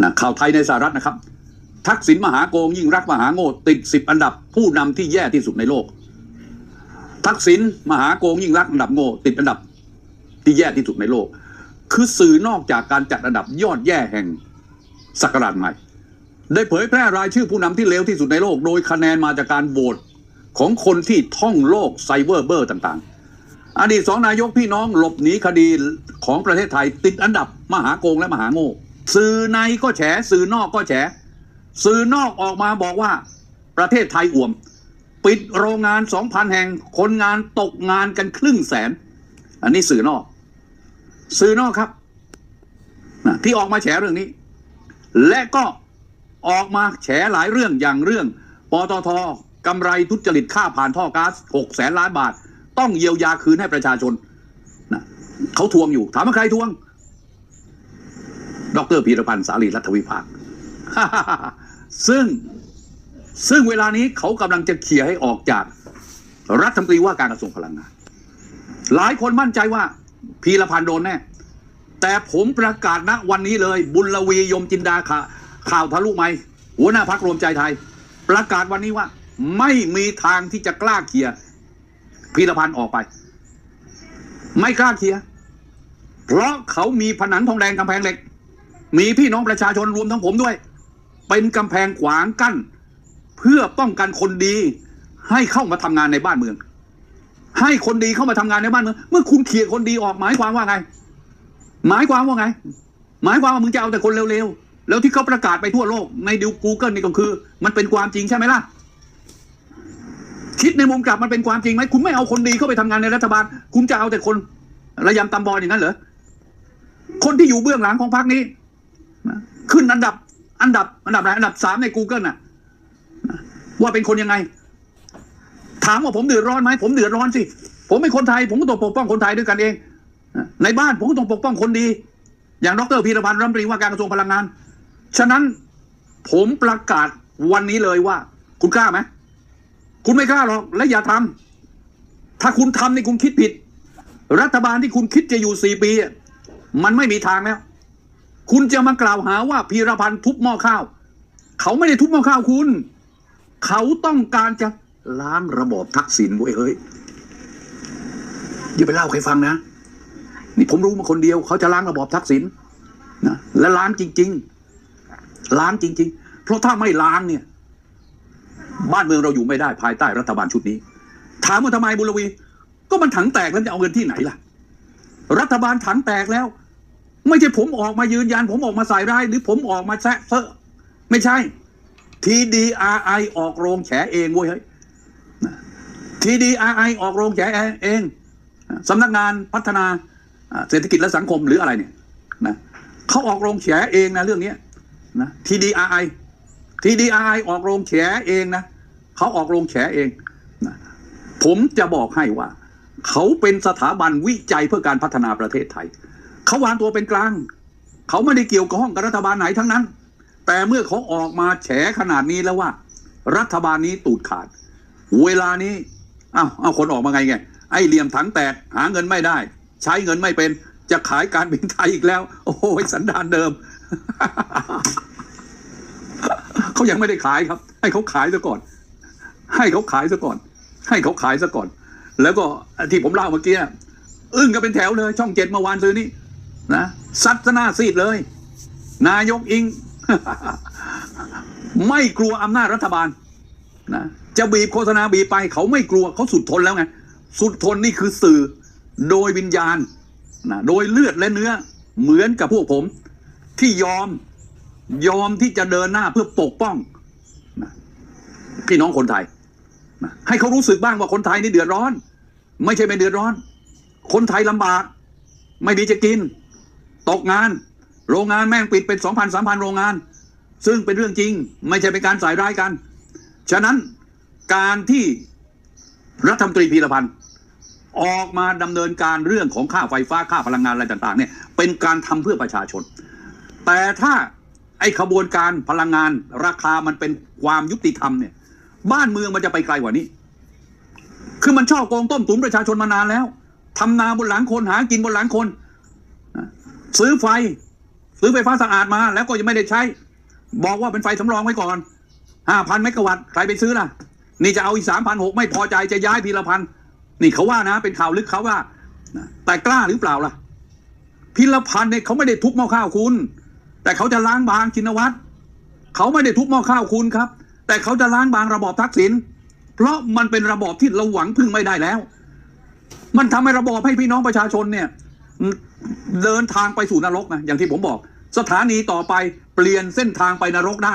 นะข่าวไทยในสหรัฐนะครับ ทักษิณมหาโกงยิ่งรักมหาโง่ติดสิบอันดับ ผู้นำที่แย่ที่สุดในโลก ทักษิณมหาโกงยิ่งรักอันดับโง่ติดอันดับ ที่แย่ที่สุดในโลก คือสื่อนอกจากการจัดอันดับยอดแย่แห่งศักราชใหม่ ได้เผยแพร่รายชื่อผู้นำที่เลวที่สุดในโลก โดยคะแนนมาจากการโหวตของคนที่ท่องโลกไซเบอร์เบอร์ต่างๆ อดีตสองนายกพี่น้องหลบหนีคดีของประเทศไทยติดอันดับมหาโกงและมหาโง่ สื่อในก็แฉสื่อนอกก็แฉสื่อนอกออกมาบอกว่า ประเทศไทยอ่วม ปิดโรงงานสองพันแห่งคนงานตกงานกันครึ่งแสน อันนี้สื่อนอก สื่อนอกครับนะที่ออกมาแฉเรื่องนี้ และก็ออกมาแฉหลายเรื่องอย่างเรื่องปตทกำไรทุจริตค่าผ่านท่อก๊าซ6แสนล้านบาท ต้องเยียวยาคืนให้ประชาชนนะเขาทวงอยู่ ถามว่าใครทวง ดรพีรพันธ์สาลีรัฐวิภาค ซึ่งซึ่งเวลานี้เขากำลังจะเขี่ยให้ออกจากรัฐมนตรีว่าการกระทรวงพลังงาน หลายคนมั่นใจว่าพีรพันธ์โดนแน่ แต่ผมประกาศณวันนี้เลย บุญลวียมจินดาข่าข่าวทะลุไหมหัวหน้าพักรวมใจไทย ประกาศวันนี้ว่า ไม่มีทางที่จะกล้าเคลียพีรพันธ์ออกไป ไม่กล้าเคลียเพราะเขามีผนังทองแดงกำแพงเหล็ก มีพี่น้องประชาชนรวมทั้งผมด้วย เป็นกำแพงขวางกั้น เพื่อป้องกันคนดี ให้เข้ามาทำงานในบ้านเมือง ให้คนดีเข้ามาทำงานในบ้านเมือง เมื่อคุณเขี่ยคนดีออกหมายความว่าไง หมายความว่าไง หมายความว่ามึงจะเอาแต่คนเร็วๆ แล้วที่เขาประกาศไปทั่วโลกในดิวกูเกิลนี่ก็คือ มันเป็นความจริงใช่ไหมล่ะคิดในมุมกลับมันเป็นความจริงไหมคุณไม่เอาคนดีเข้าไปทำงานในรัฐบาล คุณจะเอาแต่คนระยำตำบอลอย่างนั้นเหรอคนที่อยู่เบื้องหลังของพรรคนี้ ขึ้นอันดับ อันดับ อันดับไหนอันดับสามใน Google น่ะนะว่าเป็นคนยังไง ถามว่าผมเดือดร้อนไหมผมเดือดร้อนสิ ผมเป็นคนไทย ผมก็ต้องปกป้องคนไทยด้วยกันเอง ในบ้านผมก็ต้องปกป้องคนดี อย่างดรพีรพันธ์รัฐมนตรีว่าการกระทรวงพลังงาน ฉะนั้นผมประกาศวันนี้เลยว่า คุณกล้าไหมคุณไม่กล้าหรอกและอย่าทำถ้าคุณทำนี่คุณคิดผิด รัฐบาลที่คุณคิดจะอยู่สี่ปี มันไม่มีทางแล้ว คุณจะมากล่าวหาว่าพีรพันธ์ทุบหม้อข้าว เขาไม่ได้ทุบหม้อข้าวคุณ เขาต้องการจะล้างระบอบทักษิณเว้ยเฮ้ยอย่าไปเล่าใครฟังนะ นี่ผมรู้มาคนเดียว เขาจะล้างระบอบทักษิณนะและล้างจริง ๆ ล้างจริง ๆ เพราะถ้าไม่ล้างเนี่ย บ้านเมืองเราอยู่ไม่ได้ภายใต้รัฐบาลชุดนี้ ถามว่าทำไมบุรวี ก็มันถังแตกแล้วจะเอาเงินที่ไหนล่ะ รัฐบาลถังแตกแล้ว ไม่ใช่ผมออกมายืนยัน ผมออกมาใส่ร้ายหรือผมออกมาแซะเซอะไม่ใช่ TDRI ออกโรงแฉเองเว้ยเฮ้ย TDRI ออกโรงแฉเองสำนักงานพัฒนาเศรษฐกิจและสังคมหรืออะไรเนี่ยนะเขาออกโรงแฉเองนะเรื่องนี้นะ TDRI TDRI ออกโรงแฉเองนะเขาออกโรงแฉเองนะผมจะบอกให้ว่า เขาเป็นสถาบันวิจัยเพื่อการพัฒนาประเทศไทย เขาวางตัวเป็นกลาง เขาไม่ได้เกี่ยวข้องกับรัฐบาลไหนทั้งนั้น แต่เมื่อเขาออกมาแฉขนาดนี้แล้วว่า รัฐบาลนี้ตูดขาด เวลานี้อ้าวเอาคนออกมาไงไงไอ้เหลี่ยมถังแตกหาเงินไม่ได้ ใช้เงินไม่เป็นจะขายการบินไทยอีกแล้ว โอ้ยสันดานเดิม เขายังไม่ได้ขายครับ ให้เขาขายซะก่อน ให้เขาขายซะก่อน ให้เขาขายซะก่อน แล้วก็ที่ผมเล่าเมื่อกี้อึ้งกันเป็นแถวเลย ช่องเจ็ดเมื่อวานซื้อนี้ นะซัดหน้าซีดเลย นายกอิง ไม่กลัวอำนาจรัฐบาลนะจะบีบโฆษณาบีบไป เขาไม่กลัวเขาสุดทนแล้วไงสุดทนนี่คือสื่อโดยวิญญาณนะโดยเลือดและเนื้อเหมือนกับพวกผม ที่ยอมยอมที่จะเดินหน้าเพื่อปกป้องนะพี่น้องคนไทยนะให้เขารู้สึกบ้างว่าคนไทยนี่เดือดร้อน ไม่ใช่ไม่เดือดร้อน คนไทยลำบาก ไม่มีจะกิน ตกงาน โรงงานแม่งปิดเป็นสองพันสามพันโรงงาน ซึ่งเป็นเรื่องจริงไม่ใช่เป็นการใส่ร้ายกัน ฉะนั้นการที่รัฐมนตรีพีรพันธ์ออกมาดำเนินการเรื่องของค่าไฟฟ้าค่าพลังงานอะไรต่างๆเนี่ยเป็นการทำเพื่อประชาชน แต่ถ้าไอ้ขบวนการพลังงานราคามันเป็นความยุติธรรมเนี่ยบ้านเมืองมันจะไปไกลกว่านี้ คือมันชอบโกงต้มตุ๋นประชาชนมานานแล้วทำนาบนหลังคนหากินบนหลังคน ซื้อไฟ ซื้อไฟฟ้าสะอาดมา แล้วก็ยังไม่ได้ใช้ บอกว่าเป็นไฟสำรองไว้ก่อนห้าพันเมกะวัตต์ใครไปซื้อล่ะ นี่จะเอาอีกสามพันหกไม่พอใจจะย้ายพีละพันนี่เขาว่านะ เป็นข่าวลึกเขาว่าแต่กล้าหรือเปล่าล่ะพิรพันธ์เนี่ยเขาไม่ได้ทุบหม้อข้าวคุณ แต่เขาจะล้างบางชินวัตรเขาไม่ได้ทุบหม้อข้าวคุณครับ แต่เขาจะล้างบางระบอบทักษิณเพราะมันเป็นระบอบที่เราหวังพึ่งไม่ได้แล้ว มันทำให้ระบอบให้พี่น้องประชาชนเนี่ย เดินทางไปสู่นรกนะอย่างที่ผมบอก สถานีต่อไปเปลี่ยนเส้นทางไปนรกได้